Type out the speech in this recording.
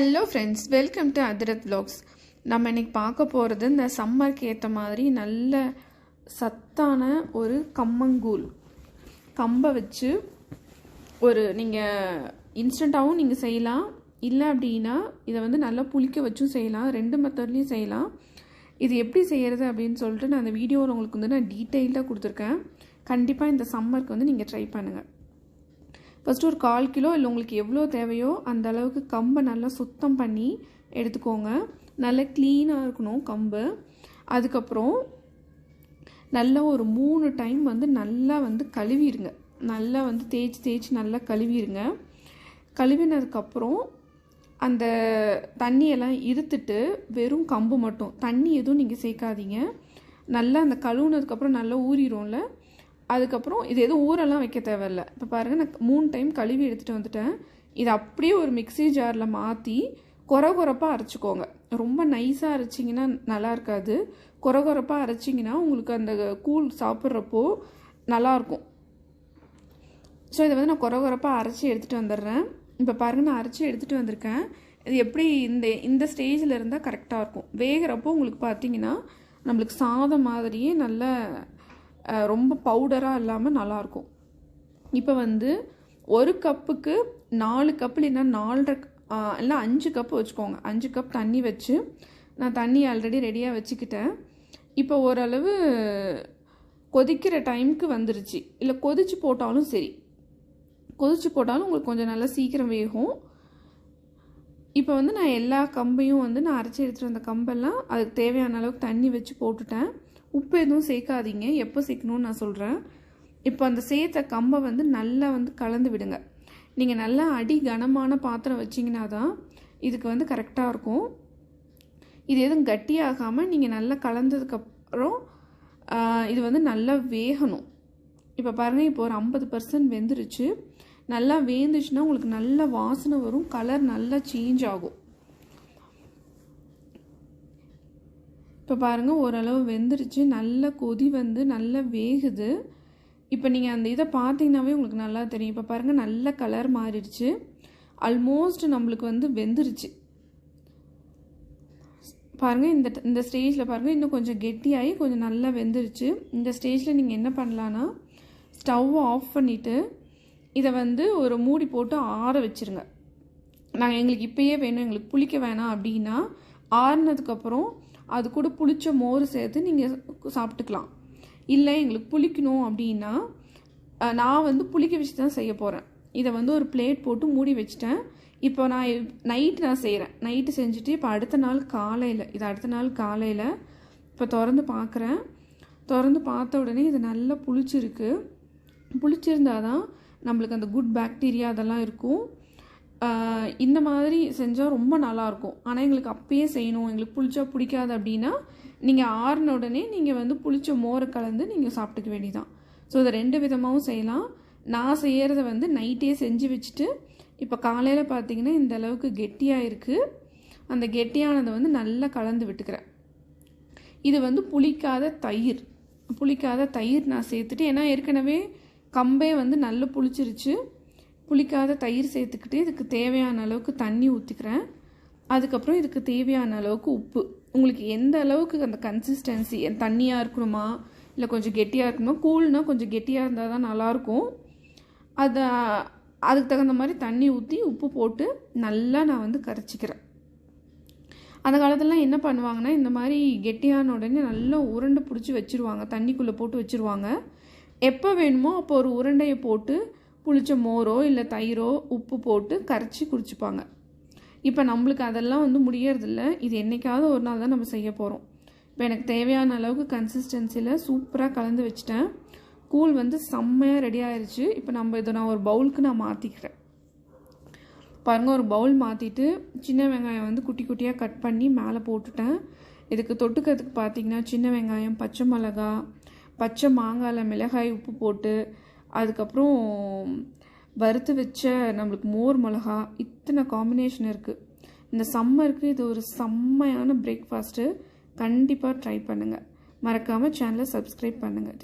Hello friends welcome to Athirath vlogs. நம்ம இன்னைக்கு பார்க்க போகிறது இந்த சம்மருக்கு ஏற்ற மாதிரி நல்ல சத்தான ஒரு கம்மங்கூழ். கம்பை வச்சு ஒரு நீங்கள் இன்ஸ்டண்ட்டாகவும் நீங்கள் செய்யலாம். இல்லை அப்படின்னா இதை வந்து நல்லா புளிக்க வச்சும் செய்யலாம். ரெண்டு மெத்தட்லேயும் செய்யலாம். இது எப்படி செய்கிறது அப்படின்னு சொல்லிட்டு நான் அந்த வீடியோவில் உங்களுக்கு வந்து நான் டீட்டெயில்டாக கொடுத்துருக்கேன். கண்டிப்பாக இந்த சம்மருக்கு வந்து நீங்கள் ட்ரை பண்ணுங்கள் ஃபஸ்ட்டு ஒரு கால் கிலோ இல்லை உங்களுக்கு எவ்வளோ தேவையோ அந்த அளவுக்கு கம்பை நல்லா சுத்தம் பண்ணி எடுத்துக்கோங்க. நல்லா க்ளீனாக இருக்கணும் கம்பு. அதுக்கப்புறம் நல்லா ஒரு மூணு டைம் வந்து நல்லா வந்து கழுவிடுங்க. நல்லா வந்து தேய்ச்சி தேய்ச்சி நல்லா கழுவிடுங்க. கழுவினதுக்கப்புறம் அந்த தண்ணியெல்லாம் இருத்துட்டு வெறும் கம்பு மட்டும். தண்ணி எதுவும் நீங்கள் சேர்க்காதீங்க. நல்லா அந்த கழுவுனதுக்கப்புறம் நல்லா ஊறிடும்ல. அதுக்கப்புறம் இது எதுவும் ஊரெல்லாம் வைக்க தேவையில்ல. இப்போ பாருங்கள் நான் மூணு டைம் கழுவி எடுத்துகிட்டு வந்துட்டேன். இதை அப்படியே ஒரு மிக்ஸி ஜாரில் மாற்றி கொர கொரப்பாக அரைச்சிக்கோங்க. ரொம்ப நைஸாக அரைச்சிங்கன்னா நல்லா இருக்காது. கொர கொரப்பாக அரைச்சிங்கன்னா உங்களுக்கு அந்த கூழ் சாப்பிட்றப்போ நல்லாயிருக்கும் ஸோ இதை வந்து நான் கொர கொரப்பாக அரைச்சி எடுத்துகிட்டு வந்துடுறேன். இப்போ பாருங்கள் நான் அரைச்சி எடுத்துகிட்டு வந்திருக்கேன். இது எப்படி இந்த இந்த ஸ்டேஜில் இருந்தால் கரெக்டாக இருக்கும். வேகிறப்போ உங்களுக்கு பார்த்தீங்கன்னா நம்மளுக்கு சாதம் மாதிரியே நல்ல ரொம்ப பவுடராக இல்லாமல் நல்லாயிருக்கும் இப்போ வந்து ஒரு கப்புக்கு நாலு கப் இல்லைன்னா நாலரை இல்லை அஞ்சு கப்பு வச்சுக்கோங்க. அஞ்சு கப் தண்ணி வச்சு நான் தண்ணி ஆல்ரெடி ரெடியாக வச்சுக்கிட்டேன். இப்போ ஓரளவு கொதிக்கிற டைமுக்கு வந்துருச்சு. இல்லை கொதிச்சு போட்டாலும் சரி. கொதிச்சு போட்டாலும் உங்களுக்கு கொஞ்சம் நல்லா சீக்கிரம் வேகும். இப்போ வந்து நான் எல்லா கம்பையும் வந்து நான் அரைச்சி எடுத்துகிட்டு வந்த கம்பெல்லாம் அதுக்கு தேவையான அளவுக்கு தண்ணி வச்சு போட்டுட்டேன். உப்பு எதுவும் சேர்க்காதீங்க. எப்போ சேர்க்கணும்னு நான் சொல்கிறேன் இப்போ அந்த சேர்த்த கம்பை வந்து நல்லா வந்து கலந்து விடுங்க. நீங்கள் நல்லா அடி கனமான பாத்திரம் வச்சிங்கன்னா தான் இதுக்கு வந்து கரெக்டாக இருக்கும். இது எதுவும் கட்டியாகாமல் நீங்கள் நல்லா கலந்ததுக்கப்புறம் இது வந்து நல்லா வேகணும். இப்போ பாருங்கள் இப்போ ஒரு ஐம்பது பர்சன்ட் வெந்துருச்சு. நல்லா வேந்துச்சுன்னா உங்களுக்கு நல்ல வாசனை வரும் கலர் நல்லா சேஞ்ச் ஆகும். இப்போ பாருங்கள் ஓரளவு வெந்துருச்சு நல்ல கொதி வந்து நல்லா வேகுது. இப்போ நீங்கள் அந்த இதை பார்த்தீங்கன்னாவே உங்களுக்கு நல்லா தெரியும். இப்போ பாருங்கள் நல்ல கலர் மாறிடுச்சு. ஆல்மோஸ்ட் நம்மளுக்கு வந்து வெந்துருச்சு. பாருங்கள் இந்த இந்த ஸ்டேஜில் பாருங்கள் இன்னும் கொஞ்சம் கெட்டியாகி கொஞ்சம் நல்லா வெந்துருச்சு. இந்த ஸ்டேஜில் நீங்கள் என்ன பண்ணலான்னா ஸ்டவ்வை ஆஃப் பண்ணிவிட்டு இதை வந்து ஒரு மூடி போட்டு ஆற வச்சிருங்க. நாங்கள் எங்களுக்கு இப்பயே வேணும் எங்களுக்கு புளிக்க வேணாம் அப்படின்னா ஆறுனதுக்கப்புறம் அது கூட புளிச்ச மோர் சேர்த்து நீங்கள் சாப்பிட்டுக்கலாம். இல்லை எங்களுக்கு புளிக்கணும் அப்படின்னா நான் வந்து புளிக்க வச்சு தான் செய்ய போகிறேன் இதை வந்து ஒரு பிளேட் போட்டு மூடி வச்சுட்டேன். இப்போ நான் நைட்டு நான் செய்கிறேன் நைட்டு செஞ்சுட்டு இப்போ அடுத்த நாள் காலையில் இது அடுத்த நாள் காலையில் இப்போ திறந்து பார்க்குறேன் திறந்து பார்த்த உடனே இது நல்லா புளிச்சிருக்கு. புளிச்சிருந்தா தான் நம்மளுக்கு அந்த குட் பாக்டீரியா அதெல்லாம் இருக்கும். இந்த மாதிரி செஞ்சால் ரொம்ப நல்லாயிருக்கும் ஆனால் எங்களுக்கு அப்பயே செய்யணும். எங்களுக்கு புளிச்சா பிடிக்காது அப்படின்னா நீங்கள் ஆறின உடனே நீங்கள் வந்து புளிச்ச மோரை கலந்து நீங்கள் சாப்பிட்டுக்க வேண்டியதான் ஸோ இதை ரெண்டு விதமாகவும் செய்யலாம். நான் செய்கிறத வந்து நைட்டே செஞ்சு வச்சுட்டு இப்போ காலையில் பார்த்தீங்கன்னா இந்த அளவுக்கு கெட்டியாக இருக்குது அந்த கெட்டியானதை வந்து நல்லா கலந்து விட்டுக்கிறேன். இது வந்து புளிக்காத தயிர். புளிக்காத தயிர் நான் சேர்த்துட்டு ஏன்னா ஏற்கனவே கம்பே வந்து நல்லா புளிச்சிருச்சு. புளிக்காத தயிர் சேர்த்துக்கிட்டு இதுக்கு தேவையான அளவுக்கு தண்ணி ஊற்றிக்கிறேன் அதுக்கப்புறம் இதுக்கு தேவையான அளவுக்கு உப்பு. உங்களுக்கு எந்த அளவுக்கு அந்த கன்சிஸ்டன்சி தண்ணியாக இருக்கணுமா இல்லை கொஞ்சம் கெட்டியாக இருக்கணுமா கூல்னால் கொஞ்சம் கெட்டியாக இருந்தால் தான் நல்லாயிருக்கும். அதை அதுக்கு தகுந்த மாதிரி தண்ணி ஊற்றி உப்பு போட்டு நல்லா நான் வந்து கரைச்சிக்கிறேன். அந்த காலத்துலலாம் என்ன பண்ணுவாங்கன்னா இந்த மாதிரி கெட்டியான உடனே நல்லா உருண்டை பிடிச்சி வச்சுருவாங்க. தண்ணிக்குள்ளே போட்டு வச்சுருவாங்க. எப்போ வேணுமோ அப்போ ஒரு உருண்டையை போட்டு புளிச்ச மோரோ இல்லை தயிரோ உப்பு போட்டு கரைச்சி குடிச்சுப்பாங்க. இப்போ நம்மளுக்கு அதெல்லாம் வந்து முடியறதில்ல. இது என்றைக்காவது ஒரு நாள் தான் நம்ம செய்ய போகிறோம் இப்போ எனக்கு தேவையான அளவுக்கு கன்சிஸ்டன்சியில் சூப்பராக கலந்து வச்சுட்டேன். கூழ் வந்து செம்மையாக ரெடி ஆயிடுச்சு இப்போ நம்ம இதை நான் ஒரு பவுலுக்கு நான் மாற்றிக்கிறேன் பாருங்கள் ஒரு பவுல் மாற்றிட்டு சின்ன வெங்காயம் வந்து குட்டி குட்டியாக கட் பண்ணி மேலே போட்டுட்டேன். இதுக்கு தொட்டுக்கிறதுக்கு பார்த்தீங்கன்னா சின்ன வெங்காயம் பச்சை மிளகா பச்சை மாங்காயில் மிளகாய் உப்பு போட்டு அதுக்கப்புறம் வறுத்து வச்ச நம்மளுக்கு மோர் மிளகா இத்தனை காம்பினேஷன் இருக்குது இந்த சம்மருக்கு இது ஒரு செம்மையான பிரேக்ஃபாஸ்ட்டு கண்டிப்பாக ட்ரை பண்ணுங்கள் மறக்காமல் சேனலை சப்ஸ்கிரைப் பண்ணுங்கள்